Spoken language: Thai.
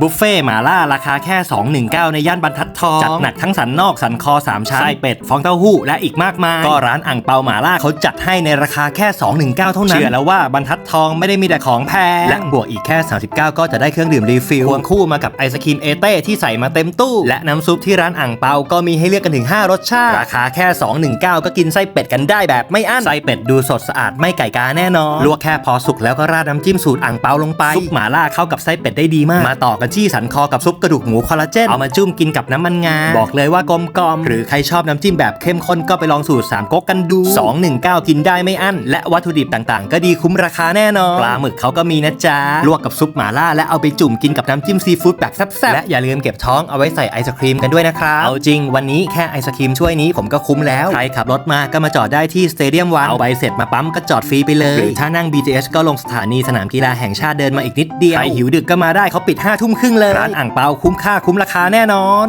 บุฟเฟ่หมาล่าราคาแค่ 219 ในย่านบรรทัดทอง จัดหนักทั้งสันนอกสันคอ 3ชั้นไส้เป็ด ฟองเต้าหู้ และอีกมากมาย ก็ร้านอ่างเปาหมาล่าเขาจัดให้ในราคาแค่ 219 เท่านั้น เชื่อแล้วว่าบรรทัดทองไม่ได้มีแต่ของแพง และบวกอีกแค่ 39 ก็จะได้เครื่องดื่มรีฟิลควงคู่มากับไอศครีมเอเต้ที่ใส่มาเต็มตู้ และน้ำซุปที่ร้านอ่างเปาก็มีให้เลือกกันถึง 5 รสชาติ ราคาแค่ 219 ก็กินไส้เป็ดกันได้แบบไม่อั้นไส้เป็ดดูสดสะอาดไม่ไก่กาแน่นอนลวกแค่พอสุกแล้วก็ราดน้ำจิ้มสูตรอ่างเปาลงไปซุปหมาล่าเข้ากับไส้เป็ดได้ดีมากมาต่อกันที่สันคอกับซุปกระดูกหมูคอลลาเจนเอามาจุ่มกินกับน้ำมันงา บอกเลยว่ากลมกลมหรือใครชอบน้ำจิ้มแบบเข้มข้นก็ไปลองสูตร3ก๊กกันดู 219 กินได้ไม่อั้น และวัตถุดิบต่างๆ ก็ดีคุ้มราคาแน่นอนปลาหมึกเขาก็มีนะจ๊ะลวกกับซุปหมาล่าและเอาไปจุ่มกินกับน้ำจิ้มซีฟู้ดแบบแซ่บๆและอย่าลืมเก็บท้องเอาไว้ใส่ไอศครีมกันด้วยนะครับเอาจริงวันนี้แค่ไอศครีมช่วยนี้ผมก็คุ้มแล้วใครขับรถมาก็มาจอดได้ที่สเตเดียมวันเอาใบเสร็จมาปั๊มก็จอดฟรีไปเลยหรือถ้านั่ง BTS ก็ลงสถานีสนามกีฬาแห่งชาติเดินมาอีกนิดเดียวใครหิวดึกก็มาได้เขาปิด5ทุ่มครึ่งเลย ร้านอ่างเปาคุ้มค่าคุ้มราคาแน่นอน